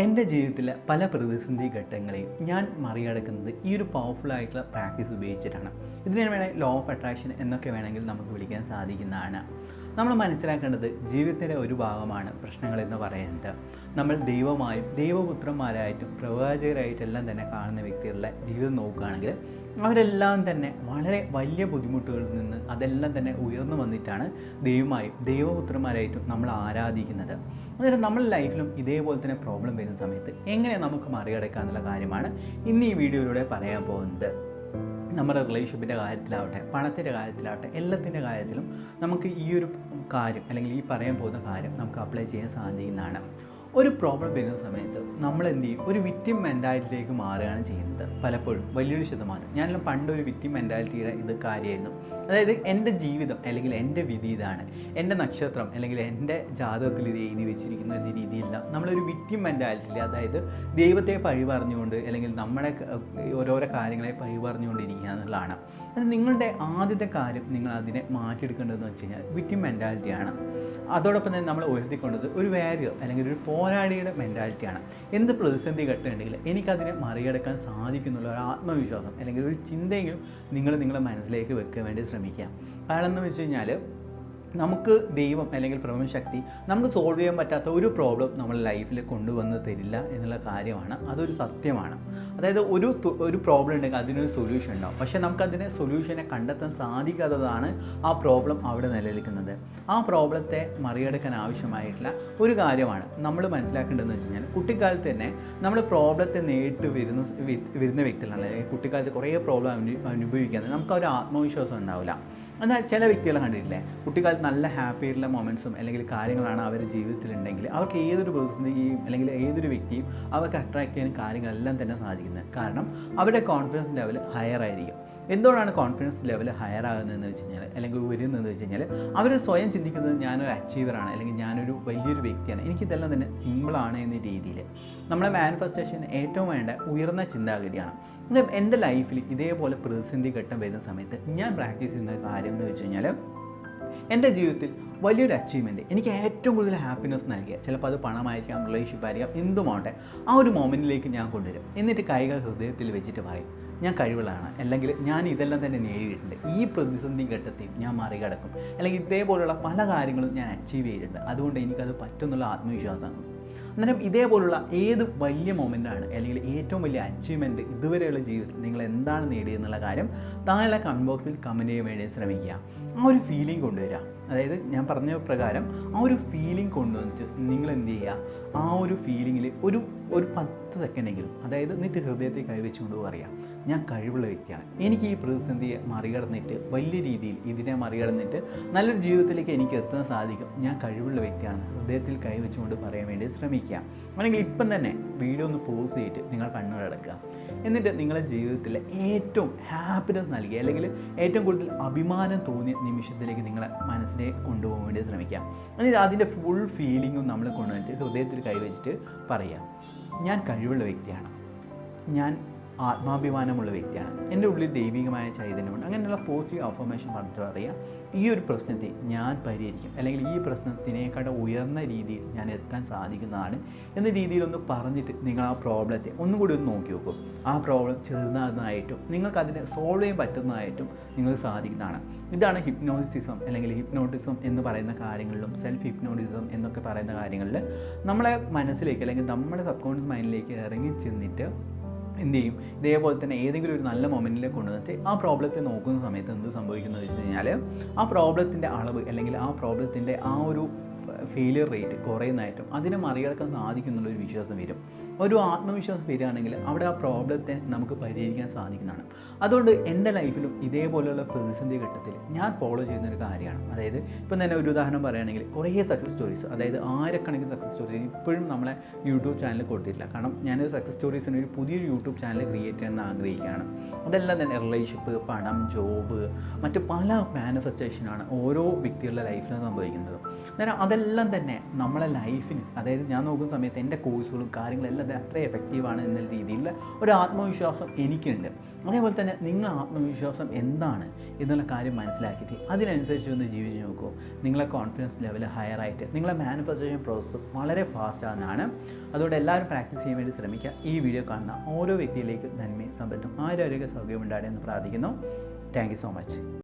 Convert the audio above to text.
എന്റെ ജീവിതത്തിലെ പല പ്രതിസന്ധി ഘട്ടങ്ങളെയും ഞാൻ മറികടക്കുന്നത് ഈ ഒരു പവർഫുൾ ആയിട്ടുള്ള പ്രാക്ടീസ് ഉപയോഗിച്ചിട്ടാണ്. ഇതിനെ വേണമെങ്കിൽ ലോ ഓഫ് അട്രാക്ഷൻ എന്നൊക്കെ വേണമെങ്കിൽ നമുക്ക് വിളിക്കാൻ സാധിക്കുന്നതാണ്. നമ്മൾ മനസ്സിലാക്കേണ്ടത് ജീവിതത്തിന്റെ ഒരു ഭാഗമാണ് പ്രശ്നങ്ങൾ എന്ന് പറയുന്നത്. നമ്മൾ ദൈവമായും ദൈവപുത്രന്മാരായിട്ടും പ്രവാചകരായിട്ടെല്ലാം തന്നെ കാണുന്ന വ്യക്തികളുടെ ജീവിതം നോക്കുകയാണെങ്കിൽ അവരെല്ലാം തന്നെ വളരെ വലിയ ബുദ്ധിമുട്ടുകളിൽ നിന്ന് അതെല്ലാം തന്നെ ഉയർന്നു വന്നിട്ടാണ് ദൈവമായും ദൈവപുത്രന്മാരായിട്ടും നമ്മൾ ആരാധിക്കുന്നത്. അതായത് നമ്മൾ ലൈഫിലും ഇതേപോലെ തന്നെ പ്രോബ്ലം വരുന്ന സമയത്ത് എങ്ങനെ നമുക്ക് മറികടക്കാമെന്നുള്ള കാര്യമാണ് ഇന്ന് ഈ വീഡിയോയിലൂടെ പറയാൻ പോകുന്നത്. നമ്മുടെ റിലേഷൻഷിപ്പിന്റെ കാര്യത്തിലാവട്ടെ പണത്തിന്റെ കാര്യത്തിലാവട്ടെ എല്ലാത്തിന്റെ കാര്യത്തിലും നമുക്ക് ഈ ഒരു കാര്യം അല്ലെങ്കിൽ ഈ പറയാൻ പോകുന്ന കാര്യം നമുക്ക് അപ്ലൈ ചെയ്യാൻ സാധിക്കുന്നതാണ്. ഒരു പ്രോബ്ലം വരുന്ന സമയത്ത് നമ്മൾ എന്ത് ചെയ്യും? ഒരു വിക്റ്റിം മെന്റാലിറ്റിയിലേക്ക് മാറുകയാണ് ചെയ്യുന്നത് പലപ്പോഴും. വലിയൊരു ശതമാനം. ഞാനെല്ലാം പണ്ട് ഒരു വിക്റ്റിം മെന്റാലിറ്റിയുടെ ഇത് കാര്യമായിരുന്നു. അതായത് എന്റെ ജീവിതം അല്ലെങ്കിൽ എന്റെ വിധി ഇതാണ്. എന്റെ നക്ഷത്രം അല്ലെങ്കിൽ എന്റെ ജാതകത്തിൽ ഇത് എഴുതി വെച്ചിരിക്കുന്ന എന്ന രീതിയില്ല. നമ്മളൊരു വിക്റ്റിം മെന്റാലിറ്റിയിൽ അതായത് ദൈവത്തെ പഴി പറഞ്ഞുകൊണ്ട് അല്ലെങ്കിൽ നമ്മുടെ ഓരോരോ കാര്യങ്ങളെ പഴി പറഞ്ഞുകൊണ്ടിരിക്കുക എന്നുള്ളതാണ്. അത് നിങ്ങളുടെ ആദ്യത്തെ കാര്യം നിങ്ങൾ അതിനെ മാറ്റിയെടുക്കേണ്ടതെന്ന് വെച്ച് കഴിഞ്ഞാൽ വിക്റ്റിം മെന്റാലിറ്റിയാണ് അതോടൊപ്പം തന്നെ നമ്മൾ ഉയർത്തിക്കൊണ്ടത് ഒരു വാരിയർ അല്ലെങ്കിൽ ഒരു പോരാളിയുടെ മെന്റാലിറ്റിയാണ് എന്ത് പ്രതിസന്ധി ഘട്ടമുണ്ടെങ്കിൽ എനിക്കതിനെ മറികടക്കാൻ സാധിക്കുന്നുള്ള ഒരു ആത്മവിശ്വാസം അല്ലെങ്കിൽ ഒരു ചിന്തയെങ്കിലും നിങ്ങൾ നിങ്ങളുടെ മനസ്സിലേക്ക് വെക്കാൻ വേണ്ടി ശ്രമിക്കുക. കാരണം എന്ന് വെച്ച് കഴിഞ്ഞാൽ നമുക്ക് ദൈവം അല്ലെങ്കിൽ പ്രപഞ്ചശക്തി നമുക്ക് സോൾവ് ചെയ്യാൻ പറ്റാത്ത ഒരു പ്രോബ്ലം നമ്മൾ ലൈഫിൽ കൊണ്ടുവന്ന് തരില്ല എന്നുള്ള കാര്യമാണ്. അതൊരു സത്യമാണ്. അതായത് ഒരു ഒരു പ്രോബ്ലം ഉണ്ടെങ്കിൽ അതിനൊരു സൊല്യൂഷൻ ഉണ്ടാവും. പക്ഷേ നമുക്കതിനെ സൊല്യൂഷനെ കണ്ടെത്താൻ സാധിക്കാത്തതാണ് ആ പ്രോബ്ലം അവിടെ നിലനിൽക്കുന്നത്. ആ പ്രോബ്ലത്തെ മറികടക്കാൻ ആവശ്യമായിട്ടുള്ള ഒരു കാര്യമാണ്. നമ്മൾ മനസ്സിലാക്കേണ്ടതെന്ന് വെച്ച് കഴിഞ്ഞാൽ കുട്ടിക്കാലത്ത് തന്നെ നമ്മൾ പ്രോബ്ലത്തെ നേരിട്ട് വരുന്ന വരുന്ന വ്യക്തികളാണ്. അല്ലെങ്കിൽ കുട്ടിക്കാലത്ത് കുറേ പ്രോബ്ലം അനുഭവിക്കാൻ നമുക്ക് ഒരു ആത്മവിശ്വാസം ഉണ്ടാവില്ല. എന്നാൽ ചില വ്യക്തികളെ കണ്ടിട്ടില്ലേ? കുട്ടിക്കാലത്ത് നല്ല ഹാപ്പി ആയിട്ടുള്ള മൊമെന്റ്സും അല്ലെങ്കിൽ കാര്യങ്ങളാണ് അവരുടെ ജീവിതത്തിലുണ്ടെങ്കിൽ അവർക്ക് ഏതൊരു പ്രതിസന്ധിയും അല്ലെങ്കിൽ ഏതൊരു വ്യക്തിയും അവർക്ക് അട്രാക്ട് ചെയ്യാൻ കാര്യങ്ങളെല്ലാം തന്നെ സാധിക്കുന്നത്. കാരണം അവരുടെ കോൺഫിഡൻസ് ലെവൽ ഹയർ ആയിരിക്കും. എന്തുകൊണ്ടാണ് കോൺഫിഡൻസ് ലെവൽ ഹയർ ആകുന്നതെന്ന് വെച്ച് കഴിഞ്ഞാൽ അല്ലെങ്കിൽ വരുന്നതെന്ന് വെച്ച് കഴിഞ്ഞാൽ അവർ സ്വയം ചിന്തിക്കുന്നത് ഞാനൊരു അച്ചീവറാണ് അല്ലെങ്കിൽ ഞാനൊരു വലിയൊരു വ്യക്തിയാണ്. എനിക്കിതെല്ലാം തന്നെ സിമ്പിളാണ് എന്ന രീതിയിൽ നമ്മുടെ മാനിഫെസ്റ്റേഷൻ ഏറ്റവും വേണ്ട ഉയർന്ന ചിന്താഗതിയാണ്. എന്റെ ലൈഫിൽ ഇതേപോലെ പ്രതിസന്ധി ഘട്ടം വരുന്ന സമയത്ത് ഞാൻ പ്രാക്ടീസ് ചെയ്യുന്ന കാര്യം എന്ന് വെച്ച് കഴിഞ്ഞാൽ എന്റെ ജീവിതത്തിൽ വലിയൊരു അച്ചീവ്മെന്റ് എനിക്ക് ഏറ്റവും കൂടുതൽ ഹാപ്പിനെസ് നൽകിയ ചിലപ്പോൾ അത് പണമായിരിക്കാം റിലേഷൻഷിപ്പ് ആയിരിക്കാം എന്തുമാവട്ടെ ആ ഒരു മൊമെന്റിലേക്ക് ഞാൻ കൊണ്ടുവരും. എന്നിട്ട് കൈകൾ ഹൃദയത്തിൽ വെച്ചിട്ട് പറയും ഞാൻ കഴിവുള്ളതാണ്. അല്ലെങ്കിൽ ഞാൻ ഇതെല്ലാം തന്നെ നേടിയിട്ടുണ്ട്. ഈ പ്രതിസന്ധി ഘട്ടത്തിൽ ഞാൻ മറികടക്കും. അല്ലെങ്കിൽ ഇതേപോലുള്ള പല കാര്യങ്ങളും ഞാൻ അച്ചീവ് ചെയ്തിട്ടുണ്ട്. അതുകൊണ്ട് എനിക്കത് പറ്റുന്നുള്ള ആത്മവിശ്വാസമാണ്. അന്നേരം ഇതേപോലുള്ള ഏത് വലിയ മൊമെന്റാണ് അല്ലെങ്കിൽ ഏറ്റവും വലിയ അച്ചീവ്മെന്റ് ഇതുവരെയുള്ള ജീവിതത്തിൽ നിങ്ങൾ എന്താണ് നേടിയെന്നുള്ള കാര്യം താഴെ കമന്റ് ബോക്സിൽ കമന്റ് ചെയ്യാൻ വേണ്ടി ശ്രമിക്കുക. ആ ഒരു ഫീലിംഗ് കൊണ്ടുവരിക. അതായത് ഞാൻ പറഞ്ഞ പ്രകാരം ആ ഒരു ഫീലിംഗ് കൊണ്ടുവന്നിട്ട് നിങ്ങൾ എന്ത് ചെയ്യുക? ആ ഒരു ഫീലിങ്ങിൽ ഒരു ഒരു പത്ത് സെക്കൻഡെങ്കിലും അതായത് എന്നിട്ട് ഹൃദയത്തെ കൈവച്ചുകൊണ്ട് പറയാം ഞാൻ കഴിവുള്ള വ്യക്തിയാണ്. എനിക്ക് ഈ പ്രതിസന്ധിയെ മറികടന്നിട്ട് വലിയ രീതിയിൽ ഇതിനെ മറികടന്നിട്ട് നല്ലൊരു ജീവിതത്തിലേക്ക് എനിക്ക് എത്താൻ സാധിക്കും. ഞാൻ കഴിവുള്ള വ്യക്തിയാണ്. ഹൃദയത്തിൽ കൈവച്ചുകൊണ്ട് പറയാൻ വേണ്ടി ശ്രമിക്കുക. അല്ലെങ്കിൽ ഇപ്പം തന്നെ വീഡിയോ ഒന്ന് പോസ് ചെയ്തിട്ട് നിങ്ങൾ കണ്ണുകളടക്കുക എന്നിട്ട് നിങ്ങളുടെ ജീവിതത്തിലെ ഏറ്റവും ഹാപ്പിനെസ് നൽകിയ അല്ലെങ്കിൽ ഏറ്റവും കൂടുതൽ അഭിമാനം തോന്നിയ നിമിഷത്തിലേക്ക് നിങ്ങളെ മനസ്സിനെ കൊണ്ടുപോകാൻ വേണ്ടി എന്നിട്ട് അതിന്റെ ഫുൾ ഫീലിങ്ങും നമ്മൾ കൊണ്ടുവന്നിട്ട് ഹൃദയത്തിൽ കൈവച്ചിട്ട് പറയാം ഞാൻ കഴിവുള്ള വ്യക്തിയാണ്. ഞാൻ ആത്മാഭിമാനമുള്ള വ്യക്തിയാണ്. എന്റെ ഉള്ളിൽ ദൈവികമായ ചൈതന്യമുണ്ട്. അങ്ങനെയുള്ള പോസിറ്റീവ് അഫർമേഷൻ പറഞ്ഞിട്ട് പറയുക ഈ ഒരു പ്രശ്നത്തെ ഞാൻ പരിഹരിക്കും. അല്ലെങ്കിൽ ഈ പ്രശ്നത്തിനേക്കാൾ ഉയർന്ന രീതിയിൽ ഞാൻ എത്താൻ സാധിക്കുന്നതാണ് എന്ന രീതിയിലൊന്ന് പറഞ്ഞിട്ട് നിങ്ങൾ ആ പ്രോബ്ലത്തെ ഒന്നും കൂടി ഒന്ന് നോക്കി നോക്കും. ആ പ്രോബ്ലം ചെറുതാകുന്നതായിട്ടും നിങ്ങൾക്ക് അതിനെ സോൾവ് ചെയ്യാൻ പറ്റുന്നതായിട്ടും നിങ്ങൾക്ക് സാധിക്കുന്നതാണ്. ഇതാണ് ഹിപ്നോസിസം അല്ലെങ്കിൽ ഹിപ്നോട്ടിസം എന്ന് പറയുന്ന കാര്യങ്ങളിലും സെൽഫ് ഹിപ്നോട്ടിസം എന്നൊക്കെ പറയുന്ന കാര്യങ്ങളിൽ നമ്മളെ മനസ്സിലേക്ക് അല്ലെങ്കിൽ നമ്മുടെ സബ് കോൺഷ്യസ് മൈൻഡിലേക്ക് ഇറങ്ങി ചെന്നിട്ട് എന്ത് ചെയ്യും? ഇതേപോലെ തന്നെ ഏതെങ്കിലും ഒരു നല്ല മൊമെന്റിലേക്ക് കൊണ്ടുവന്നിട്ട് ആ പ്രോബ്ലത്തെ നോക്കുന്ന സമയത്ത് എന്ത് സംഭവിക്കുന്നത് വെച്ച് കഴിഞ്ഞാൽ ആ പ്രോബ്ലത്തിന്റെ അളവ് അല്ലെങ്കിൽ ആ പ്രോബ്ലത്തിന്റെ ആ ഒരു ഫെയിലിയർ റേറ്റ് കുറയുന്നതായിട്ടും അതിനെ മറികടക്കാൻ സാധിക്കുന്നുള്ള ഒരു വിശ്വാസം വരും. ഒരു ആത്മവിശ്വാസം വരികയാണെങ്കിൽ അവിടെ ആ പ്രോബ്ലത്തെ നമുക്ക് പരിഹരിക്കാൻ സാധിക്കുന്നതാണ്. അതുകൊണ്ട് എന്റെ ലൈഫിലും ഇതേപോലെയുള്ള പ്രതിസന്ധി ഘട്ടത്തിൽ ഞാൻ ഫോളോ ചെയ്യുന്ന ഒരു കാര്യമാണ്. അതായത് ഇപ്പം തന്നെ ഒരു ഉദാഹരണം പറയുകയാണെങ്കിൽ കുറേ സക്സസ് സ്റ്റോറീസ് അതായത് ആയിരക്കണക്കിന് സക്സസ് സ്റ്റോറീസ് ഇപ്പോഴും നമ്മളെ യൂട്യൂബ് ചാനൽ കൊടുത്തിട്ടില്ല. കാരണം ഞാനൊരു സക്സസ് സ്റ്റോറീസിന് ഒരു പുതിയൊരു യൂട്യൂബ് ചാനൽ ക്രിയേറ്റ് ചെയ്യാൻ ആഗ്രഹിക്കുകയാണ്. അതെല്ലാം തന്നെ റിലേഷൻഷിപ്പ് പണം ജോബ് മറ്റ് പല മാനിഫെസ്റ്റേഷനാണ് ഓരോ വ്യക്തികളുടെ ലൈഫിലും സംഭവിക്കുന്നത്. അന്നേരം അതെല്ലാം തന്നെ നമ്മളെ ലൈഫിന് അതായത് ഞാൻ നോക്കുന്ന സമയത്ത് എന്റെ കോഴ്സുകളും കാര്യങ്ങളെല്ലാം അത് അത്ര എഫക്റ്റീവാണ് എന്ന രീതിയിലുള്ള ഒരു ആത്മവിശ്വാസം എനിക്കുണ്ട്. അതേപോലെ തന്നെ നിങ്ങൾ ആത്മവിശ്വാസം എന്താണ് എന്നുള്ള കാര്യം മനസ്സിലാക്കിയിട്ട് അതിനനുസരിച്ച് ഒന്ന് ജീവിച്ച് നോക്കൂ. നിങ്ങളെ കോൺഫിഡൻസ് ലെവൽ ഹയർ ആയിട്ട് നിങ്ങളെ മാനിഫെസ്റ്റേഷൻ പ്രോസസ്സ് വളരെ ഫാസ്റ്റാണെന്നാണ് അതുകൊണ്ട് എല്ലാവരും പ്രാക്ടീസ് ചെയ്യാൻ വേണ്ടി ശ്രമിക്കുക. ഈ വീഡിയോ കാണുന്ന ഓരോ വ്യക്തിയിലേക്കും നന്മയും സമ്പത്തും ആരോഗ്യ സൗകര്യം ഉണ്ടാകണമെന്ന് പ്രാർത്ഥിക്കുന്നു. Thank so much